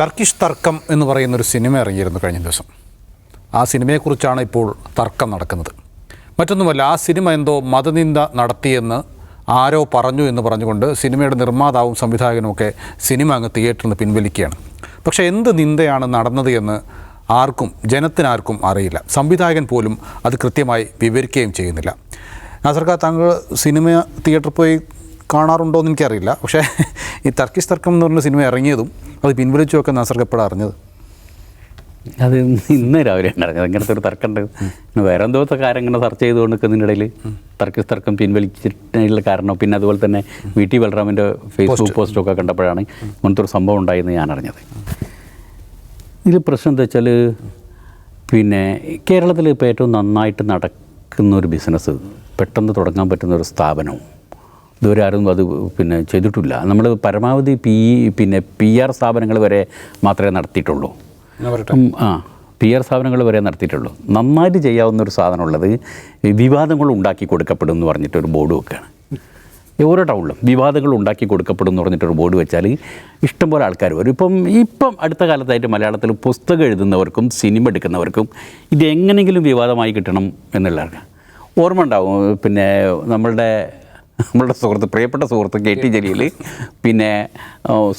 Turkish തർക്കം എന്ന് പറയുന്ന ഒരു സിനിമ ഇറങ്ങിയിരുന്നു കഴിഞ്ഞ ദിവസം. ആ സിനിമയെക്കുറിച്ചാണ് ഇപ്പോൾ തർക്കം നടക്കുന്നത്. മറ്റൊന്നുമല്ല ആ സിനിമ എന്തോ മതനിന്ദ നടത്തിയെന്ന് ആരോ പറഞ്ഞു എന്ന് പറഞ്ഞുകൊണ്ട് സിനിമയുടെ നിർമ്മാതാവും സംവിധായകനും ഒക്കെ സിനിമ അങ്ങ് തിയേറ്ററിൽ നിന്ന് പിൻവലിക്കുകയാണ്. പക്ഷേ എന്ത് നിന്ദയാണ് നടന്നത് എന്ന് ആർക്കും ജനത്തിനാർക്കും അറിയില്ല. സംവിധായകൻ പോലും അത് കൃത്യമായി വിവരിക്കുകയും ചെയ്യുന്നില്ല. നാസർക്കാർ താങ്കൾ സിനിമ തിയേറ്ററിൽ പോയി കാണാറുണ്ടോ എന്ന് എനിക്കറിയില്ല. പക്ഷേ ഈ തർക്കിസ് തർക്കം എന്ന് പറഞ്ഞ സിനിമ ഇറങ്ങിയതും അത് പിൻവലിച്ചുമൊക്കെ നാസർക്ക് എപ്പോഴാണ് അറിഞ്ഞത്? അത് ഇന്ന് രാവിലെ ഉണ്ടായിരുന്നത് അങ്ങനത്തെ ഒരു തർക്കമുണ്ട് പിന്നെ വേറെ എന്തോ കാര്യം ഇങ്ങനെ ചർച്ച ചെയ്തുകൊണ്ട് ഇടയിൽ തർക്കിസ് തർക്കം പിൻവലിച്ചിട്ടുള്ള കാരണം. പിന്നെ അതുപോലെ തന്നെ വി ടി ബലറാമിന്റെ ഫേസ്ബുക്ക് പോസ്റ്റൊക്കെ കണ്ടപ്പോഴാണ് ഇങ്ങനത്തെ ഒരു സംഭവം ഉണ്ടായെന്ന് ഞാൻ അറിഞ്ഞത്. ഇതിൽ പ്രശ്നം എന്താ വെച്ചാൽ പിന്നെ കേരളത്തിൽ ഇപ്പോൾ ഏറ്റവും നന്നായിട്ട് നടക്കുന്ന ഒരു ബിസിനസ് പെട്ടെന്ന് തുടങ്ങാൻ പറ്റുന്ന ഒരു സ്ഥാപനവും ഇതുവരെ ആരും അത് പിന്നെ ചെയ്തിട്ടില്ല. നമ്മൾ പരമാവധി പി പിന്നെ പി ആർ സ്ഥാപനങ്ങൾ വരെ മാത്രമേ നടത്തിയിട്ടുള്ളൂ. ആ പി ആർ സ്ഥാപനങ്ങൾ വരെ നടത്തിയിട്ടുള്ളൂ. നന്നായിട്ട് ചെയ്യാവുന്ന ഒരു സാധനമുള്ളത് വിവാദങ്ങൾ ഉണ്ടാക്കി കൊടുക്കപ്പെടും എന്ന് പറഞ്ഞിട്ട് ഒരു ബോർഡ് വെക്കുകയാണ് ഓരോ ടൗണിലും വിവാദങ്ങൾ ഉണ്ടാക്കി കൊടുക്കപ്പെടും എന്ന് പറഞ്ഞിട്ടൊരു ബോർഡ് വെച്ചാൽ ഇഷ്ടംപോലെ ആൾക്കാർ വരും. ഇപ്പം ഇപ്പം അടുത്ത കാലത്തായിട്ട് മലയാളത്തിൽ പുസ്തകം എഴുതുന്നവർക്കും സിനിമ എടുക്കുന്നവർക്കും ഇത് എങ്ങനെയെങ്കിലും വിവാദമായി കിട്ടണം എന്നുള്ളതാണ്. ഓർമ്മ ഉണ്ടാവും പിന്നെ നമ്മളുടെ നമ്മളുടെ സുഹൃത്ത് പ്രിയപ്പെട്ട സുഹൃത്ത് കെ ടി ജലീൽ പിന്നെ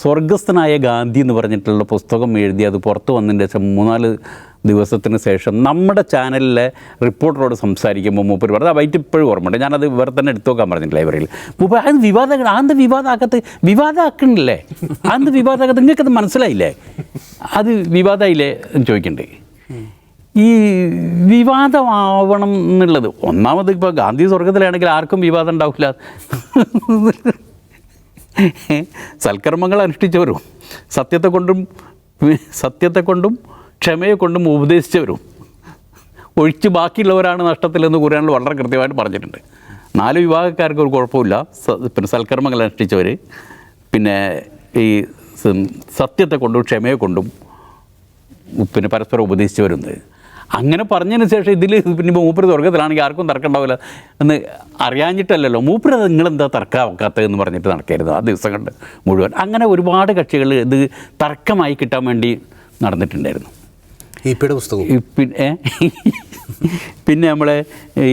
സ്വർഗസ്ഥനായ ഗാന്ധി എന്ന് പറഞ്ഞിട്ടുള്ള പുസ്തകം എഴുതി അത് പുറത്തു വന്നതിന്റെ ശേഷം മൂന്നാൽ ദിവസത്തിന് ശേഷം നമ്മുടെ ചാനലിലെ റിപ്പോർട്ടറോട് സംസാരിക്കുമ്പോൾ മൂപ്പർ പറഞ്ഞത് വൈറ്റ് ഇപ്പോഴും ഓർമ്മയുണ്ട്. ഞാനത് വേറെ തന്നെ എടുത്തു നോക്കാൻ പറഞ്ഞില്ല ലൈബ്രറിയിൽ. മൂപ്പർ അത് വിവാദ ആന്ത് വിവാദമാക്കത്ത് വിവാദമാക്കണില്ലേ ആന്ത് വിവാദമാക്കത്ത് നിങ്ങൾക്കത് മനസ്സിലായില്ലേ? അത് വിവാദമായില്ലേ ചോദിക്കണ്ടേ. ഈ വിവാദമാവണം എന്നുള്ളത്. ഒന്നാമത് ഇപ്പോൾ ഗാന്ധി സ്വർഗത്തിലാണെങ്കിൽ ആർക്കും വിവാദം ഉണ്ടാവില്ല. സൽക്കർമ്മങ്ങൾ അനുഷ്ഠിച്ചവരും സത്യത്തെ കൊണ്ടും സത്യത്തെ കൊണ്ടും ക്ഷമയെ കൊണ്ടും ഉപദേശിച്ചവരും ഒഴിച്ച് ബാക്കിയുള്ളവരാണ് നഷ്ടത്തിലെന്ന് ഖുർആനിൽ വളരെ കൃത്യമായിട്ട് പറഞ്ഞിട്ടുണ്ട്. നാല് വിഭാഗക്കാർക്ക് ഒരു കുഴപ്പമില്ല. പിന്നെ സൽക്കർമ്മങ്ങൾ അനുഷ്ഠിച്ചവർ പിന്നെ ഈ സത്യത്തെ കൊണ്ടും ക്ഷമയെ കൊണ്ടും പിന്നെ പരസ്പരം ഉപദേശിച്ചവരുണ്ട്. അങ്ങനെ പറഞ്ഞതിന് ശേഷം ഇതിൽ പിന്നെ മൂപ്പര് സ്വർഗത്തിലാണെങ്കിൽ ആർക്കും തർക്കമുണ്ടാവില്ല എന്ന് അറിയാഞ്ഞിട്ടല്ലല്ലോ. മൂപ്പര് അത് നിങ്ങളെന്താ തർക്കമാക്കാത്തതെന്ന് പറഞ്ഞിട്ട് നടക്കരുത്. ആ ദിവസം കണ്ട് മുഴുവൻ. അങ്ങനെ ഒരുപാട് കക്ഷികൾ ഇത് തർക്കമായി കിട്ടാൻ വേണ്ടി നടന്നിട്ടുണ്ടായിരുന്നു. പുസ്തകം. പിന്നെ പിന്നെ നമ്മളെ ഈ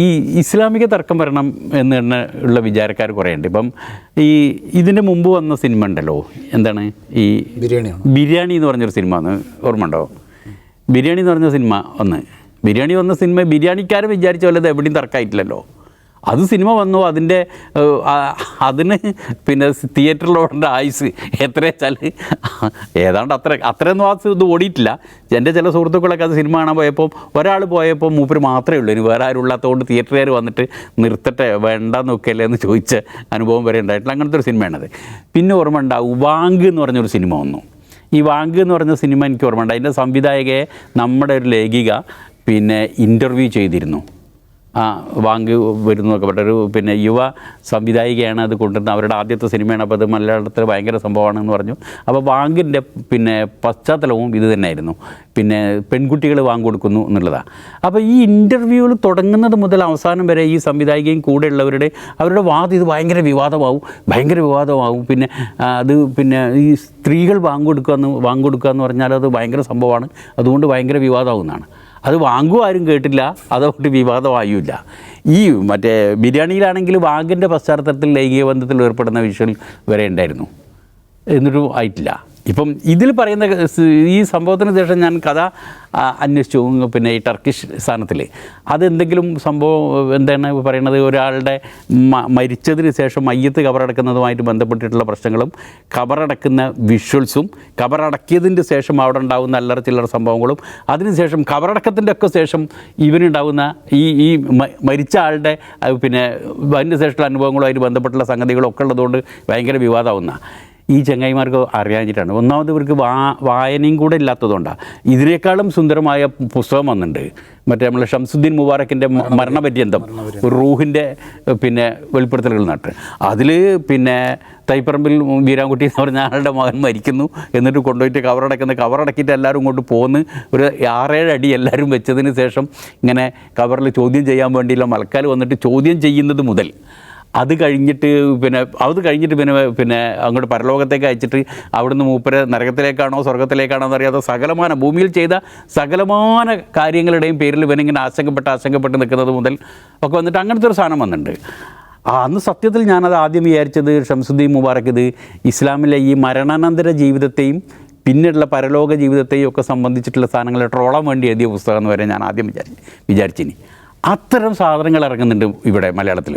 ഈ ഇസ്ലാമിക തർക്കം വരണം എന്ന് തന്നെ ഉള്ള വിചാരക്കാർ കുറേ ഉണ്ട് ഇപ്പം ഈ ഇതിന്റെ മുമ്പ് വന്ന സിനിമ ഉണ്ടല്ലോ. എന്താണ്? ഈ ബിരിയാണി ബിരിയാണി എന്ന് പറഞ്ഞൊരു സിനിമ ഓർമ്മ ഉണ്ടോ ബിരിയാണി എന്ന് പറഞ്ഞ സിനിമ ഒന്ന് ബിരിയാണി വന്ന സിനിമ ബിരിയാണിക്കാരൻ വിചാരിച്ച പോലെ എവിടെയും തർക്കമായിട്ടില്ലല്ലോ അത് സിനിമ വന്നു അതിന്റെ അതിന് പിന്നെ തിയേറ്ററിലോടേണ്ട ആയുസ് എത്ര വെച്ചാൽ ഏതാണ്ട് അത്ര അത്രയൊന്നും ആ ഇത് ഓടിയിട്ടില്ല. എന്റെ ചില സുഹൃത്തുക്കളൊക്കെ അത് സിനിമ കാണാൻ പോയപ്പോൾ ഒരാൾ പോയപ്പോൾ മൂപ്പര് മാത്രമേ ഉള്ളൂ. ഇനി വേറെ ആരും ഇല്ലാത്തതുകൊണ്ട് തിയേറ്ററുകാർ വന്നിട്ട് നിർത്തട്ടെ വേണ്ട നോക്കല്ലേ എന്ന് ചോദിച്ച അനുഭവം വരെ ഉണ്ടായിട്ടില്ല. അങ്ങനത്തെ ഒരു സിനിമയാണത്. പിന്നെ ഓർമ്മ ഉണ്ടാവും വാങ്ക് എന്ന് പറഞ്ഞൊരു സിനിമ വന്നു. ഈ വാങ്ക് എന്ന് പറഞ്ഞ സിനിമ എനിക്ക് ഓർമ്മയുണ്ട്. അതിന്റെ സംവിധായകയെ നമ്മുടെ ഒരു ലേഖിക പിന്നെ ഇന്റർവ്യൂ ചെയ്തിരുന്നു. ആ വരുന്നതൊക്കെ. വരുന്നു എന്നൊക്കെ പറഞ്ഞ ഒരു പിന്നെ യുവ സംവിധായികയാണ് അത് കൊണ്ടുവരുന്നത്. അവരുടെ ആദ്യത്തെ സിനിമയാണ്. അപ്പോൾ അത് മലയാളത്തിൽ ഭയങ്കര സംഭവമാണെന്ന് പറഞ്ഞു. അപ്പോൾ വാങ്കിന്റെ പിന്നെ പശ്ചാത്തലവും ഇത് തന്നെയായിരുന്നു. പിന്നെ പെൺകുട്ടികൾ വാങ്ങി കൊടുക്കുന്നു എന്നുള്ളതാണ് അപ്പോൾ ഈ ഇന്റർവ്യൂവിൽ തുടങ്ങുന്നത് മുതൽ അവസാനം വരെ ഈ സംവിധായികയും കൂടെയുള്ളവരുടെ അവരുടെ വാദം ഇത് ഭയങ്കര വിവാദമാവും. ഭയങ്കര വിവാദമാവും. പിന്നെ അത് പിന്നെ ഈ സ്ത്രീകൾ വാങ്ങി കൊടുക്കുക എന്ന് വാങ്ങി കൊടുക്കുക എന്ന് പറഞ്ഞാൽ അത് ഭയങ്കര സംഭവമാണ്. അതുകൊണ്ട് ഭയങ്കര വിവാദമാവുന്നതാണ്. അത് വാങ്ങും ആരും കേട്ടില്ല അതുകൊണ്ട് വിവാദമായില്ല ഈ മറ്റേ ബിരിയാണിയിലാണെങ്കിൽ വാങ്ങിന്റെ പശ്ചാത്തലത്തിൽ ലൈംഗിക ബന്ധത്തിൽ ഏർപ്പെടുന്ന വിഷയം വരെ ഉണ്ടായിരുന്നു. എന്നിട്ടും ആയിട്ടില്ല. ഇപ്പം ഇതിൽ പറയുന്ന ഈ സംഭവത്തിന് ശേഷം ഞാൻ കഥ അന്വേഷിച്ചു. പിന്നെ ഈ ടർക്കിഷ് സ്ഥാനത്തിൽ അതെന്തെങ്കിലും സംഭവം എന്താണ് പറയുന്നത് ഒരാളുടെ മരിച്ചതിന് ശേഷം മയ്യത്ത് കബറടക്കുന്നതുമായിട്ട് ബന്ധപ്പെട്ടിട്ടുള്ള പ്രശ്നങ്ങളും കബറടക്കുന്ന വിഷ്വൽസും കബറടക്കിയതിന്റെ ശേഷം അവിടെ ഉണ്ടാകുന്ന അല്ലറ ചില്ലറ സംഭവങ്ങളും അതിനുശേഷം കബറടക്കത്തിന്റെ ഒക്കെ ശേഷം ഇവനുണ്ടാകുന്ന ഈ ഈ മരിച്ച ആളുടെ പിന്നെ അതിന്റെ ശേഷമുള്ള അനുഭവങ്ങളുമായിട്ട് ബന്ധപ്പെട്ടുള്ള സംഗതികളൊക്കെ ഉള്ളതുകൊണ്ട് ഭയങ്കര വിവാദമാവുന്ന. ഈ ചങ്ങായിമാർക്ക് അറിയാഞ്ഞിട്ടാണ്. ഒന്നാമത് ഇവർക്ക് വാ വായനയും കൂടെ ഇല്ലാത്തതുകൊണ്ടാണ് ഇതിനേക്കാളും സുന്ദരമായ പുസ്തകം വന്നിട്ടുണ്ട്. മറ്റേ നമ്മളെ ഷംസുദ്ദീൻ മുബാറക്കിന്റെ മരണപര്യന്തം. റൂഹിന്റെ പിന്നെ വെളിപ്പെടുത്തലുകൾ നട്ട് അതിൽ പിന്നെ തൈപ്പറമ്പിൽ വീരാൻകുട്ടി എന്ന് പറഞ്ഞ ആളുടെ മകൻ മരിക്കുന്നു. എന്നിട്ട് കൊണ്ടുപോയിട്ട് കവറടക്കുന്ന കവറടക്കിയിട്ട് എല്ലാവരും കൊണ്ട് പോന്ന് ഒരു ആറേഴ് അടി എല്ലാവരും വെച്ചതിന് ശേഷം ഇങ്ങനെ കവറിൽ ചോദ്യം ചെയ്യാൻ വേണ്ടിയുള്ള മലക്കാൽ വന്നിട്ട് ചോദ്യം ചെയ്യുന്നത് മുതൽ. അത് കഴിഞ്ഞിട്ട് പിന്നെ അത് കഴിഞ്ഞിട്ട് പിന്നെ പിന്നെ അങ്ങോട്ട് പരലോകത്തേക്ക് അയച്ചിട്ട് അവിടുന്ന് മൂപ്പര് നരകത്തിലേക്കാണോ സ്വർഗത്തിലേക്കാണോ എന്നറിയാതെ സകലമാന ഭൂമിയിൽ ചെയ്ത സകലമാന കാര്യങ്ങളുടെയും പേരിൽ ഇവനിങ്ങനെ ആശങ്കപ്പെട്ട് ആശങ്കപ്പെട്ട് നിൽക്കുന്നത് മുതൽ ഒക്കെ വന്നിട്ട് അങ്ങനത്തെ ഒരു സാധനം വന്നിട്ടുണ്ട്. ആ അന്ന് സത്യത്തിൽ ഞാനത് ആദ്യം വിചാരിച്ചത് ഷംസുദ്ദീൻ മുബാറക് ഇത് ഇസ്ലാമിലെ ഈ മരണാനന്തര ജീവിതത്തെയും പിന്നീടുള്ള പരലോക ജീവിതത്തെയും ഒക്കെ സംബന്ധിച്ചിട്ടുള്ള സാധനങ്ങളെ ട്രോളാൻ വേണ്ടി എഴുതിയ പുസ്തകം എന്ന് വരെ ഞാൻ ആദ്യം വിചാരിച്ചു വിചാരിച്ചിനി. അത്തരം സാധനങ്ങൾ ഇറങ്ങുന്നുണ്ട് ഇവിടെ മലയാളത്തിൽ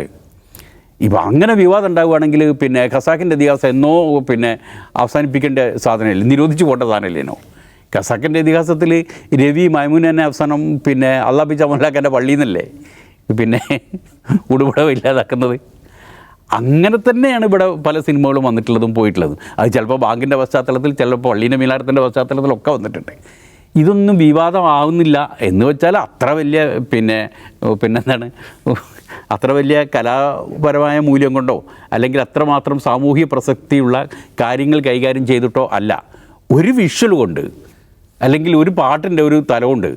ഇപ്പോൾ അങ്ങനെ വിവാദം ഉണ്ടാവുകയാണെങ്കിൽ പിന്നെ ഖസാക്കിന്റെ ഇതിഹാസം എന്നോ പിന്നെ അവസാനിപ്പിക്കേണ്ട സാധനമില്ല. നിരോധിച്ചു പോകേണ്ട സാധനമില്ലേനോ ഖസാക്കിന്റെ ഇതിഹാസത്തിൽ രവി മൈമൂൻ തന്നെ അവസാനം പിന്നെ അള്ളാബി ചമലാക്കന്റെ പള്ളിയിൽ നിന്നല്ലേ പിന്നെ ഉടുപടവ് ഇല്ലാതാക്കുന്നത്. അങ്ങനെ തന്നെയാണ് ഇവിടെ പല സിനിമകളും വന്നിട്ടുള്ളതും പോയിട്ടുള്ളതും. അത് ചിലപ്പോൾ ബാങ്കിന്റെ പശ്ചാത്തലത്തിൽ ചിലപ്പോൾ പള്ളീന്റെ മീനാരത്തിന്റെ പശ്ചാത്തലത്തിലൊക്കെ വന്നിട്ടുണ്ട്. ഇതൊന്നും വിവാദമാവുന്നില്ല. എന്ന് വെച്ചാൽ അത്ര വലിയ പിന്നെ പിന്നെന്താണ്? അത്ര വലിയ കലാപരമായ മൂല്യം കൊണ്ടോ അല്ലെങ്കിൽ അത്രമാത്രം സാമൂഹ്യ പ്രസക്തിയുള്ള കാര്യങ്ങൾ കൈകാര്യം ചെയ്തിട്ടോ അല്ല. ഒരു വിഷ്വൽ കൊണ്ട് അല്ലെങ്കിൽ ഒരു പാട്ടിന്റെ ഒരു തലമുണ്ട്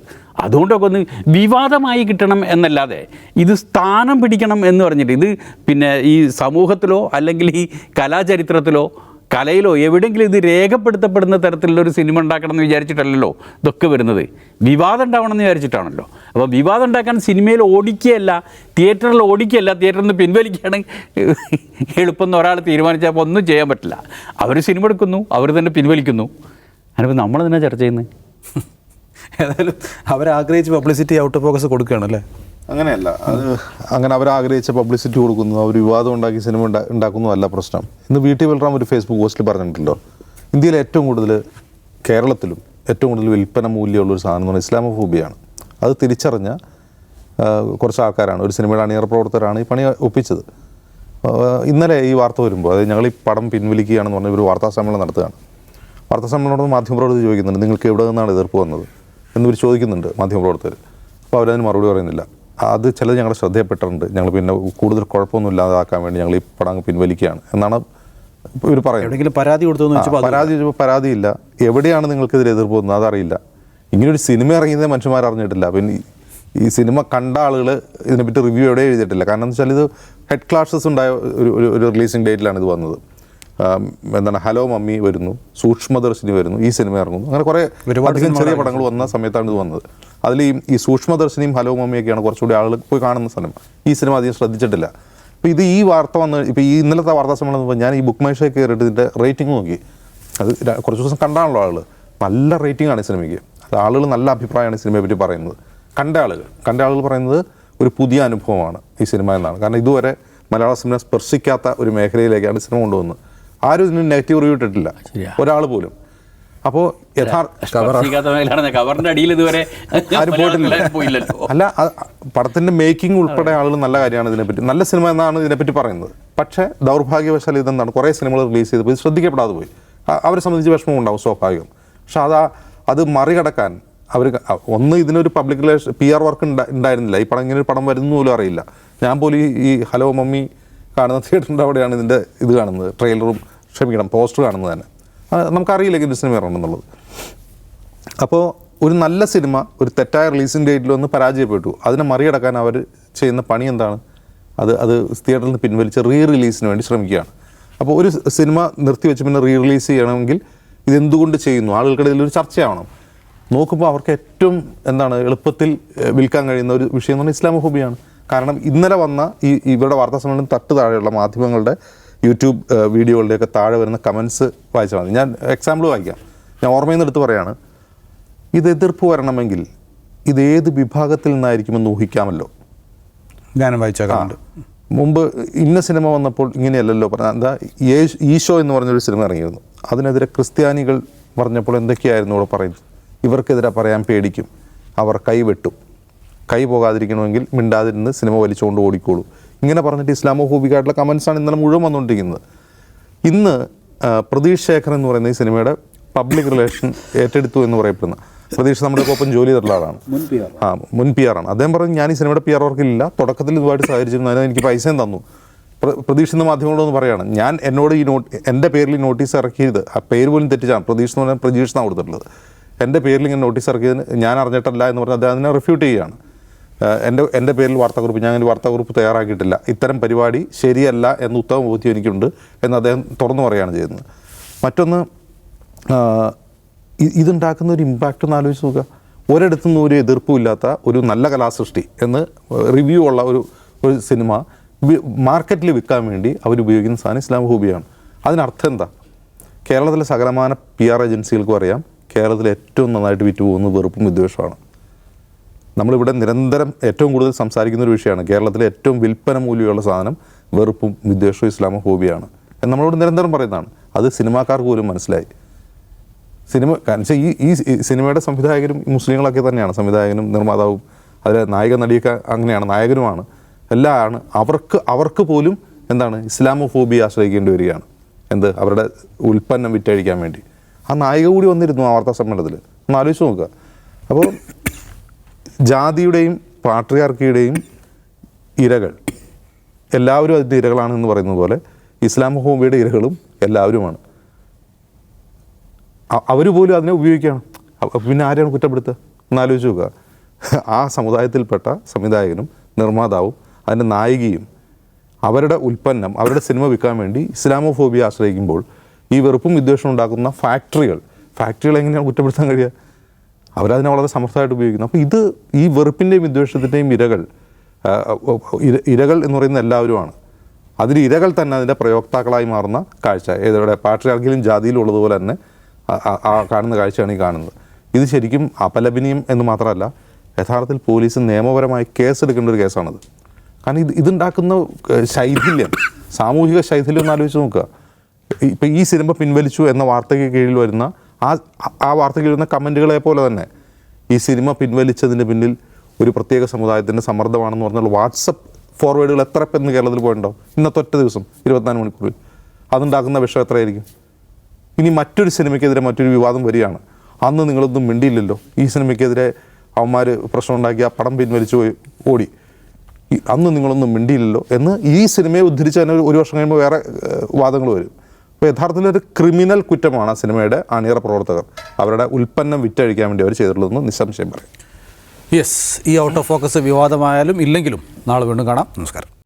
അതുകൊണ്ടൊക്കെ ഒന്ന് വിവാദമായി കിട്ടണം എന്നല്ലാതെ ഇത് സ്ഥാനം പിടിക്കണം എന്ന് പറഞ്ഞിട്ട് ഇത് പിന്നെ ഈ സമൂഹത്തിലോ അല്ലെങ്കിൽ ഈ കലാചരിത്രത്തിലോ കലയിലോ എവിടെയെങ്കിലും ഇത് രേഖപ്പെടുത്തപ്പെടുന്ന തരത്തിലുള്ള ഒരു സിനിമ ഉണ്ടാക്കണം എന്ന് വിചാരിച്ചിട്ടല്ലല്ലോ ഇതൊക്കെ വരുന്നത്. വിവാദം ഉണ്ടാവണം എന്ന് വിചാരിച്ചിട്ടാണല്ലോ. അപ്പോൾ വിവാദം ഉണ്ടാക്കാൻ സിനിമയിൽ ഓടിക്കുകയല്ല തിയേറ്ററിൽ ഓടിക്കുകയല്ല തിയേറ്ററിൽ നിന്ന് പിൻവലിക്കുകയാണ് എളുപ്പം എന്ന് ഒരാൾ തീരുമാനിച്ചപ്പോൾ ഒന്നും ചെയ്യാൻ പറ്റില്ല. അവർ സിനിമ എടുക്കുന്നു അവർ തന്നെ പിൻവലിക്കുന്നു. അതിപ്പോൾ നമ്മൾ തന്നെ ചർച്ച ചെയ്യുന്നത്? ഏതായാലും അവരാഗ്രഹിച്ച് പബ്ലിസിറ്റി ഔട്ട് ഫോക്കസ് കൊടുക്കുകയാണ് അല്ലേ? അങ്ങനെയല്ല അത് അങ്ങനെ അവർ ആഗ്രഹിച്ച പബ്ലിസിറ്റി കൊടുക്കുന്നു അവർ വിവാദം ഉണ്ടാക്കി സിനിമ ഉണ്ടാ- ഉണ്ടാക്കുന്നതല്ല പ്രശ്നം. ഇന്ന് വി ടി ബൽറാം ഒരു ഫേസ്ബുക്ക് പോസ്റ്റിൽ പറഞ്ഞിട്ടുണ്ടല്ലോ. ഇന്ത്യയിലെ ഏറ്റവും കൂടുതൽ കേരളത്തിലും ഏറ്റവും കൂടുതൽ വിൽപ്പന മൂല്യമുള്ള ഒരു സാധനം എന്ന് പറഞ്ഞാൽ ഇസ്ലാമോഫോബിയാണ്. അത് തിരിച്ചറിഞ്ഞ കുറച്ച് ആൾക്കാരാണ്. ഒരു സിനിമയുടെ അണിയറ പ്രവർത്തകരാണ് ഈ പണി ഒപ്പിച്ചത്. ഇന്നലെ ഈ വാർത്ത വരുമ്പോൾ അതായത് ഞങ്ങൾ ഈ പടം പിൻവലിക്കുകയാണെന്ന് പറഞ്ഞ ഒരു വാർത്താ സമ്മേളനം നടത്തുകയാണ്. വാർത്താ സമ്മേളനത്തോട് മാധ്യമപ്രവർത്തകർ ചോദിക്കുന്നുണ്ട് നിങ്ങൾക്ക് എവിടെ നിന്നാണ് എതിർപ്പ് വന്നത്? എന്നിവർ ചോദിക്കുന്നുണ്ട് മാധ്യമപ്രവർത്തകർ അപ്പോൾ അവരതിന് മറുപടി പറയുന്നില്ല. അത് ചിലത് ഞങ്ങളുടെ ശ്രദ്ധയപ്പെട്ടിട്ടുണ്ട്. ഞങ്ങൾ പിന്നെ കൂടുതൽ കുഴപ്പമൊന്നും ഇല്ലാതാക്കാൻ വേണ്ടി ഞങ്ങൾ ഈ പടം അങ്ങ് പിൻവലിക്കുകയാണ് എന്നാണ് ഇവർ പറയുന്നത്. പരാതി കൊടുത്തു എന്ന് പരാതി പരാതിയില്ല. എവിടെയാണ് നിങ്ങൾക്കെതിരെ എതിർപ്പ് വന്നത് അതറിയില്ല. ഇങ്ങനൊരു സിനിമ ഇറങ്ങിയത് മനുഷ്യന്മാർ അറിഞ്ഞിട്ടില്ല. പിന്നെ ഈ- സിനിമ കണ്ട ആളുകൾ ഇതിനെപ്പറ്റി റിവ്യൂ എവിടെ എഴുതിയിട്ടില്ല. കാരണം എന്താ വെച്ചാൽ ഇത് ഹെഡ് ക്ലാഷസ് ഉണ്ടായ ഒരു ഒരു- റിലീസിംഗ് ഡേറ്റിലാണ് ഇത് വന്നത്. എന്താണ് ഹലോ മമ്മി വരുന്നു സൂക്ഷ്മദർശിനി വരുന്നു ഈ സിനിമ ഇറങ്ങുന്നു. അങ്ങനെ കുറേ അധികം ചെറിയ പടങ്ങൾ വന്ന സമയത്താണ് ഇത് വന്നത്. അതിൽ ഈ ഈ സൂക്ഷ്മദർശിനിയും ഹലോ മമ്മിയൊക്കെയാണ് കുറച്ചുകൂടി ആളുകൾ പോയി കാണുന്ന സിനിമ ഈ സിനിമ അധികം ശ്രദ്ധിച്ചിട്ടില്ല. അപ്പോൾ ഇത് ഈ വാർത്ത വന്ന് ഇപ്പോൾ ഈ ഇന്നലത്തെ വാർത്താ സമ്മേളനം വന്നപ്പോൾ ഞാൻ ഈ ബുക്ക് മേഷയിൽ കയറിയിട്ട് ഇതിന്റെ റേറ്റിംഗ് നോക്കി. അത് കുറച്ച് ദിവസം കണ്ടാണല്ലോ ആളുകൾ നല്ല റേറ്റിംഗ് ആണ് ഈ സിനിമയ്ക്ക്. അത് ആളുകൾ നല്ല അഭിപ്രായമാണ് ഈ സിനിമയെ പറ്റി പറയുന്നത്. കണ്ട ആളുകൾ. കണ്ട ആളുകൾ പറയുന്നത് ഒരു പുതിയ അനുഭവമാണ് ഈ സിനിമ എന്നാണ്. കാരണം ഇതുവരെ മലയാള സിനിമ സ്പർശിക്കാത്ത ഒരു മേഖലയിലേക്കാണ് സിനിമ കൊണ്ടുവന്നത്. ആരും ഇതിന് നെഗറ്റീവ് റിവ്യൂ ഇട്ടിട്ടില്ല. ഒരാൾ പോലും. അപ്പോൾ കവറിന്റെ അടിയിൽ ഇതുവരെ ആരും പോയിട്ടില്ല. അല്ല പടത്തിന്റെ മേക്കിംഗ് ഉൾപ്പെടെ ആളുകൾ നല്ല കാര്യമാണ് ഇതിനെപ്പറ്റി. നല്ല സിനിമ എന്നാണ് ഇതിനെപ്പറ്റി പറയുന്നത്. പക്ഷേ ദൗർഭാഗ്യവശാൽ ഇതെന്താണ്? കുറേ സിനിമകൾ റിലീസ് ചെയ്തപ്പോൾ ഇത് ശ്രദ്ധിക്കപ്പെടാതെ പോയി. അവരെ സംബന്ധിച്ച് വിഷമം ഉണ്ടാവും സ്വാഭാവികം. പക്ഷെ അത് അത് മറികടക്കാൻ അവർ ഒന്ന് ഇതിനൊരു public relation P R work ഉണ്ടായിരുന്നില്ല ഈ പടം ഇങ്ങനെ ഒരു പടം വരുന്നു പോലും അറിയില്ല. ഞാൻ പോലും ഈ- ഹലോ മമ്മി കാണുന്ന തിയേറ്ററിന്റെ അവിടെയാണ് ഇതിന്റെ ഇത് കാണുന്നത്. ട്രെയിലറും ക്ഷമിക്കണം പോസ്റ്റർ കാണുന്നത് തന്നെ. നമുക്കറിയില്ല ഇതിന്റെ സിനിമ ഇറങ്ങുന്നുള്ളത് അപ്പോൾ ഒരു നല്ല സിനിമ ഒരു തെറ്റായ റിലീസിംഗ് ഡേറ്റിൽ ഒന്ന് പരാജയപ്പെട്ടു. അതിനെ മറികടക്കാൻ അവർ ചെയ്യുന്ന പണി എന്താണ്? അത് അത് തിയേറ്ററിൽ നിന്ന് പിൻവലിച്ച് റീ റിലീസിന് വേണ്ടി ശ്രമിക്കുകയാണ്. അപ്പോൾ ഒരു സിനിമ നിർത്തിവെച്ച് പിന്നെ റീ റിലീസ് ചെയ്യണമെങ്കിൽ ഇതെന്തുകൊണ്ട് ചെയ്യുന്നു? ആളുകൾക്കിടയിൽ ഒരു ചർച്ചയാവണം. നോക്കുമ്പോൾ അവർക്ക് ഏറ്റവും എന്താണ് എളുപ്പത്തിൽ വിൽക്കാൻ കഴിയുന്ന ഒരു വിഷയം എന്ന് പറഞ്ഞാൽ ഇസ്ലാമോഫോബിയാണ് കാരണം ഇന്നലെ വന്ന ഈ ഇവരുടെ വാർത്താ സമ്മേളനം തട്ട് താഴെയുള്ള മാധ്യമങ്ങളുടെ യൂട്യൂബ് വീഡിയോകളുടെയൊക്കെ താഴെ വരുന്ന കമൻസ് വായിച്ചാൽ മതി. ഞാൻ എക്സാമ്പിൾ വായിക്കാം. ഞാൻ ഓർമ്മയിൽ നിന്ന് എടുത്ത് പറയാണ്. ഇത് എതിർപ്പ് വരണമെങ്കിൽ ഇത് ഏത് വിഭാഗത്തിൽ നിന്നായിരിക്കുമെന്ന് ഊഹിക്കാമല്ലോ. ഗാനം വായിച്ചേക്കാറുണ്ട് മുമ്പ് ഇന്ന സിനിമ വന്നപ്പോൾ ഇങ്ങനെയല്ലല്ലോ പറഞ്ഞ എന്താ ഈശോ എന്ന് പറഞ്ഞൊരു സിനിമ ഇറങ്ങിയിരുന്നു. അതിനെതിരെ ക്രിസ്ത്യാനികൾ പറഞ്ഞപ്പോൾ എന്തൊക്കെയായിരുന്നു ഇവിടെ പറയുന്നത്? ഇവർക്കെതിരെ പറയാൻ പേടിക്കും. അവർ കൈവെട്ടും കൈ പോകാതിരിക്കണമെങ്കിൽ മിണ്ടാതിരുന്ന് സിനിമ വലിച്ചുകൊണ്ട് ഓടിക്കോളൂ. ഇങ്ങനെ പറഞ്ഞിട്ട് ഇസ്ലാമോ ഇസ്ലാമോഫോബിക്കായിട്ടുള്ള കമൻസാണ് ഇന്നലെ മുഴുവൻ വന്നുകൊണ്ടിരിക്കുന്നത്. ഇന്ന് പ്രതീഷ് ശേഖർ എന്ന് പറയുന്ന ഈ സിനിമയുടെ പബ്ലിക് റിലേഷൻ ഏറ്റെടുത്തു എന്ന് പറയപ്പെടുന്ന. പ്രതീക്ഷ നമ്മുടെ ഒപ്പം ജോലി ചെയ്തിട്ടുള്ള ആളാണ്. ആ മുൻ പി ആർ ആണ്. അദ്ദേഹം പറഞ്ഞു ഞാൻ ഈ സിനിമയുടെ പി ആർ വർക്കിലില്ല തുടക്കത്തിൽ ഇതുമായിട്ട് സഹകരിച്ചിരുന്നു. അതിന് എനിക്ക് പൈസയും തന്നു. പ്രതീക്ഷ എന്ന എന്ന മാധ്യമങ്ങളോടൊന്ന് പറയുകയാണ് ഞാൻ എന്നോട് ഈ നോട്ട് എന്റെ പേരിൽ ഈ നോട്ടീസ് ഇറക്കിയത് ആ പേര് പോലും തെറ്റിച്ചാണ്. പ്രതീക്ഷ എന്ന് പറഞ്ഞാൽ പ്രതീക്ഷ എന്നാണ് കൊടുത്തിട്ടുള്ളത്. എന്റെ പേരിൽ ഇങ്ങനെ നോട്ടീസ് ഇറക്കിയതിന് ഞാൻ അറിഞ്ഞിട്ടല്ല എന്ന് പറഞ്ഞാൽ അദ്ദേഹം അതിനെ റിഫ്യൂട്ട് ചെയ്യുകയാണ്. എന്റെ എന്റെ പേരിൽ വാർത്താക്കുറിപ്പ് ഞാൻ ഒരു വാർത്താക്കുറിപ്പ് തയ്യാറാക്കിയിട്ടില്ല. ഇത്തരം പരിപാടി ശരിയല്ല എന്ന് ഉത്തമ ബോധ്യം എനിക്കുണ്ട് എന്ന് അദ്ദേഹം തുറന്നു പറയുകയാണ് ചെയ്യുന്നത്. മറ്റൊന്ന് ഇതുണ്ടാക്കുന്ന ഒരു ഇമ്പാക്റ്റ് ഒന്ന് ആലോചിച്ച് നോക്കുക. ഒരിടത്തു നിന്നും ഒരു എതിർപ്പും ഇല്ലാത്ത ഒരു നല്ല കലാസൃഷ്ടി എന്ന് റിവ്യൂ ഉള്ള ഒരു ഒരു സിനിമ മാർക്കറ്റിൽ വിൽക്കാൻ വേണ്ടി അവർ അവരുപയോഗിക്കുന്ന സാധനം ഇസ്ലാമോഫോബിയാണ് അതിനർത്ഥം എന്താ? കേരളത്തിലെ സകലമാന പി ആർ ഏജൻസികൾക്കും അറിയാം കേരളത്തിൽ ഏറ്റവും നന്നായിട്ട് വിറ്റ് പോകുന്നത് വെറുപ്പും വിദ്വേഷമാണ്. നമ്മളിവിടെ നിരന്തരം ഏറ്റവും കൂടുതൽ സംസാരിക്കുന്ന ഒരു വിഷയമാണ്. കേരളത്തിലെ ഏറ്റവും വിൽപ്പന മൂല്യമുള്ള സാധനം വെറുപ്പും വിദ്വേഷവും ഇസ്ലാമോഫോബിയാണ് എന്ന് നമ്മളോട് നിരന്തരം പറയുന്നതാണ്. അത് സിനിമാക്കാർക്ക് പോലും മനസ്സിലായി. സിനിമ കാരണം ഈ ഈ സിനിമയുടെ സംവിധായകരും മുസ്ലിങ്ങളൊക്കെ തന്നെയാണ്. സംവിധായകനും നിർമ്മാതാവും അതിലെ നായക നടിയൊക്കെ അങ്ങനെയാണ് നായകനുമാണ്. എല്ലാം ആണ് അവർക്ക് അവർക്ക് പോലും എന്താണ് ഇസ്ലാമോഫോബിയ ആശ്രയിക്കേണ്ടി വരികയാണ്. എന്ത്? അവരുടെ ഉൽപ്പന്നം വിറ്റഴിക്കാൻ വേണ്ടി. ആ നായിക കൂടി വന്നിരുന്നു ആ വാർത്താ സമ്മേളനത്തിൽ ഒന്ന് ആലോചിച്ച് നോക്കുക. അപ്പോൾ ജാതിയുടെയും പാട്രിയാർക്കിയുടെയും ഇരകൾ എല്ലാവരും അതിന്റെ ഇരകളാണെന്ന് പറയുന്നത് പോലെ ഇസ്ലാം ഹോമിയുടെ ഇരകളും എല്ലാവരുമാണ്. അവർ പോലും അതിനെ ഉപയോഗിക്കുകയാണ്. പിന്നെ ആരെയാണ് കുറ്റപ്പെടുത്തുക? എന്നാലോചിച്ച് നോക്കുക. ആ സമുദായത്തിൽപ്പെട്ട സംവിധായകനും നിർമ്മാതാവും അതിന്റെ നായികയും അവരുടെ ഉൽപ്പന്നം അവരുടെ സിനിമ വിൽക്കാൻ വേണ്ടി ഇസ്ലാമോഫോബിയ ആശ്രയിക്കുമ്പോൾ ഈ വെറുപ്പും വിദ്വേഷവും ഉണ്ടാക്കുന്ന ഫാക്ടറികൾ ഫാക്ടറികൾ എങ്ങനെയാണ് കുറ്റപ്പെടുത്താൻ കഴിയുക? അവരതിനെ വളരെ സമർത്ഥമായിട്ട് ഉപയോഗിക്കുന്നു. അപ്പോൾ ഇത് ഈ വെറുപ്പിന്റെയും വിദ്വേഷത്തിന്റെയും ഇരകൾ ഇരകൾ എന്ന് പറയുന്ന എല്ലാവരുമാണ്. അതിൽ ഇരകൾ തന്നെ അതിന്റെ പ്രയോക്താക്കളായി മാറുന്ന കാഴ്ച. ഏതോടെ പാട്രിയാർക്കിലും ജാതിയിലും ഉള്ളതുപോലെ തന്നെ ആ- കാണുന്ന കാഴ്ചയാണ് ഈ കാണുന്നത്. ഇത് ശരിക്കും അപലപനീയം എന്ന് മാത്രമല്ല യഥാർത്ഥത്തിൽ പോലീസ് നിയമപരമായി കേസെടുക്കേണ്ട ഒരു കേസാണത്. കാരണം ഇത് ഇതുണ്ടാക്കുന്ന ശൈഥില്യം സാമൂഹിക ശൈഥില്യം ഒന്ന് ആലോചിച്ച് നോക്കുക. ഇപ്പം ഈ സിനിമ പിൻവലിച്ചു എന്ന വാർത്തയ്ക്ക് കീഴിൽ വരുന്ന ആ ആ വാർത്തയ്ക്ക് വരുന്ന കമന്റുകളെ പോലെ തന്നെ ഈ സിനിമ പിൻവലിച്ചതിന് പിന്നിൽ ഒരു പ്രത്യേക സമുദായത്തിന്റെ സമ്മർദ്ദമാണെന്ന് പറഞ്ഞാൽ വാട്സപ്പ് ഫോർവേഡുകൾ എത്ര പെന്ന് കേരളത്തിൽ പോയിട്ടുണ്ടോ? ഇന്നത്തെ ഒറ്റ ദിവസം ഇരുപത്തിനാല് മണിക്കൂറിൽ. അതുണ്ടാക്കുന്ന വിഷം എത്രയായിരിക്കും? ഇനി മറ്റൊരു സിനിമയ്ക്കെതിരെ മറ്റൊരു വിവാദം വരികയാണ്. അന്ന് നിങ്ങളൊന്നും മിണ്ടിയില്ലല്ലോ. ഈ സിനിമയ്ക്കെതിരെ അവന്മാർ പ്രശ്നം ഉണ്ടാക്കി ആ പടം പിൻവലിച്ചു പോയി ഓടി. അന്ന് നിങ്ങളൊന്നും മിണ്ടിയില്ലല്ലോ എന്ന് ഈ സിനിമയെ ഉദ്ധരിച്ച് തന്നെ ഒരു വർഷം കഴിയുമ്പോൾ വേറെ വാദങ്ങൾ വരും. അപ്പോൾ യഥാർത്ഥത്തിൽ ഒരു ക്രിമിനൽ കുറ്റമാണ് ആ സിനിമയുടെ അണിയറ പ്രവർത്തകർ. അവരുടെ ഉൽപ്പന്നം വിറ്റഴിക്കാൻ വേണ്ടി അവർ ചെയ്തിട്ടുള്ളതെന്ന് നിസ്സംശയം പറയും. യെസ് ഈ ഔട്ട് ഓഫ് ഫോക്കസ് വിവാദമായാലും ഇല്ലെങ്കിലും നാളെ വീണ്ടും കാണാം. നമസ്കാരം.